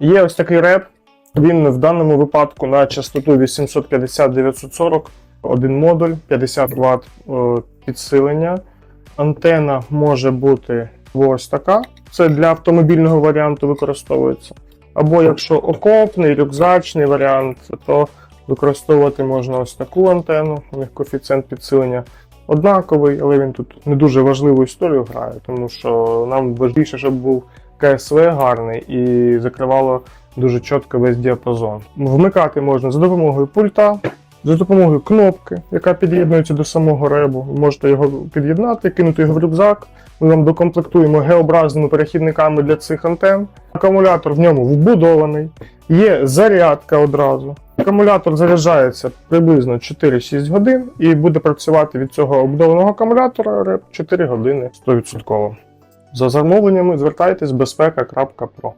Є ось такий реп. Він в даному випадку на частоту 850-940, один модуль, 50 Вт е, підсилення. Антена може бути ось така. Це для автомобільного варіанту використовується. Або якщо окопний, рюкзачний варіант, то використовувати можна ось таку антенну. У них коефіцієнт підсилення однаковий, але він тут не дуже важливу історію грає, тому що нам важливіше, щоб був КСВ гарний і закривало дуже чітко весь діапазон. Вмикати можна за допомогою пульта, за допомогою кнопки, яка під'єднується до самого ребу. Ви можете його під'єднати, кинути його в рюкзак. Ми вам докомплектуємо геобразними перехідниками для цих антен. Акумулятор в ньому вбудований, є зарядка одразу. Акумулятор заряджається приблизно 4-6 годин і буде працювати від цього обудованого акумулятора реп 4 години 100%. За замовленнями звертайтесь безпека.про.